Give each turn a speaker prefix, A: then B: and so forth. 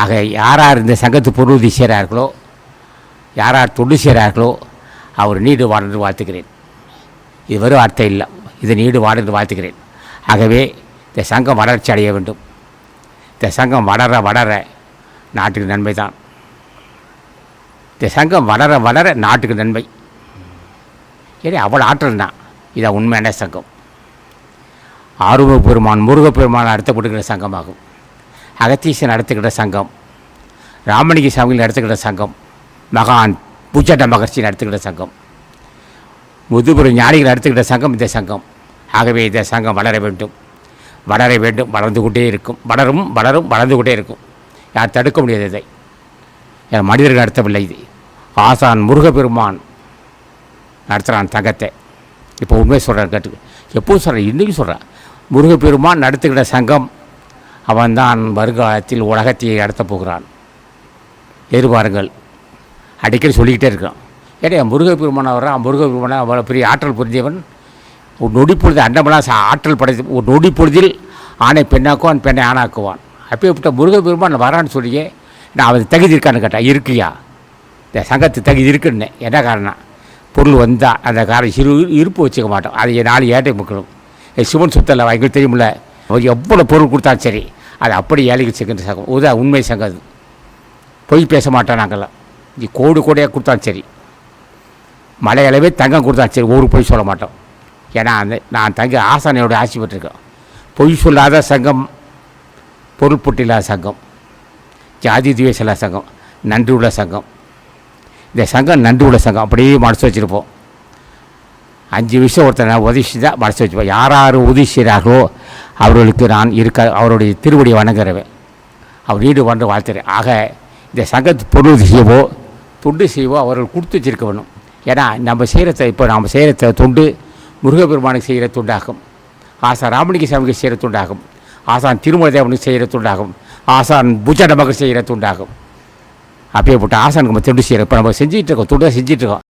A: ஆக யார் யார் இந்த சங்கத்து பொருளுதவி செய்கிறார்களோ யார் யார் தொண்டு செய்கிறார்களோ அவர் நீடு வாழ்ந்து வாழ்த்துக்கிறேன் இது வெறும் அர்த்தம் இல்லை. இது நீடு வாழ்ந்து வாழ்த்துக்கிறேன் ஆகவே இந்த சங்கம் வளர்ச்சி அடைய வேண்டும். இந்த சங்கம் வளர வளர நாட்டுக்கு நன்மை தான். இந்த சங்கம் வளர வளர நாட்டுக்கு நன்மை. ஏன்னா அவ்வளோ ஆற்றல் தான். இதான் உண்மையான சங்கம். ஆறுமுக பெருமான் முருகப்பெருமான் கொடுக்கிற சங்கமாகும். அகத்தீசன் நடத்துகிற சங்கம் ராமணிக சாமிகள் நடத்துகிற சங்கம் மகான் பூச்சட்ட மகர்ஷி நடத்துகிற சங்கம் முதுபெரும் ஞானிகள் நடத்துகிற சங்கம் இந்த சங்கம். ஆகவே இந்த சங்கம் வளர வேண்டும். வளர வேண்டும் வளர்ந்து கொண்டே இருக்கும். வளரும் வளரும் வளர்ந்து கொண்டே இருக்கும். யார் தடுக்க முடியாது இதை. என் மனிதர்கள் நடத்தவில்லை இது. ஆசான் முருகப்பெருமான் நடத்துகிறான் தங்கத்தை. இப்போ உண்மை சொல்கிறேன் கேட்டு எப்போது சொல்கிறேன் இன்றைக்கும் சொல்கிறேன் முருகப்பெருமான் நடத்துகிற சங்கம் அவன்தான் வருங்காலத்தில் உலகத்தை நடத்த போகிறான். எதிர்பாருங்கள். அடிக்கடி சொல்லிக்கிட்டே இருக்கான். ஏன்னா முருகப்பெருமான் வர்றான் முருகப்பெருமான் அவ்வளோ பெரிய ஆற்றல் புரிந்தவன். ஒரு நொடி பொழுது அண்டமெல்லாம் ஆற்றல் படைத்து ஒரு நொடி பொழுதில் ஆணை பெண்ணாக்குவான் பெண்ணை ஆணாக்குவான். அப்பேற்பட்ட முருகப்பெருமான் வரான்னு சொல்லியே நான் அவன் தகுதி இருக்கான்னு கேட்டேன் இருக்கியா? இந்த சங்கத்து தகுதி இருக்குன்னு. என்ன காரணம் பொருள் வந்தால் அந்த காரணம் சிறு இருப்பு வச்சுக்க மாட்டோம். அதை நாலு ஏட்டை முக்கணும் சிவன் சுத்தலை எங்களுக்கு தெரியுமில்ல அவர் எவ்வளோ பொருள் கொடுத்தாலும் சரி. அது அப்படி ஏழைக்கு செகின்ற சங்கம். உதா உண்மை சங்கம் அது. பொய் பேச மாட்டோம் நாங்கள்லாம். இது கோடு கோடையாக கொடுத்தாலும் சரி. மலையளவே தங்கம் கொடுத்தாலும் சரி ஒரு பொய் சொல்ல மாட்டோம். ஏன்னா அந்த நான் தங்க ஆசானையோட ஆசி பெற்றிருக்கேன். பொய் சொல்லாத சங்கம் பொருள் பொட்டில்லாத சங்கம் ஜாதி துவேசலா சங்கம் நன்றி உள்ள சங்கம். இந்த சங்கம் நன்றி உள்ள சங்கம் அப்படியே மனசு வச்சுருப்போம். அஞ்சு விஷயம் ஒருத்தர் உதவி செஞ்சால் மனசு வச்சுப்போம் யார் யார் உதவி செய்கிறார்களோ அவர்களுக்கு நான் இருக்க அவருடைய திருவடியை வணங்குறவன். அவர் வீடு வந்து வாழ்த்துறேன். ஆக இந்த சங்கத்து பொருள் செய்யவோ தொண்டு செய்யவோ அவர்கள் கொடுத்து வச்சிருக்க வேணும் ஏன்னா நம்ம செய்கிற இப்போ நம்ம செய்கிற தொண்டு முருகப்பெருமானுக்கு செய்கிற தொண்டாகும். ஆசான் ராமலிங்க சாமிக்கு செய்கிற தொண்டாகும். ஆசான் திருமல தேவனுக்கு செய்கிற துண்டாகும். ஆசான் பூஜா நமக்கு செய்கிற துண்டாகும். அப்படியே போட்டு ஆசானுக்கு நம்ம தொண்டு செய்கிறோம் இப்போ நம்ம செஞ்சிகிட்டு இருக்கோம் தொண்டு செஞ்சுட்டு இருக்கோம்.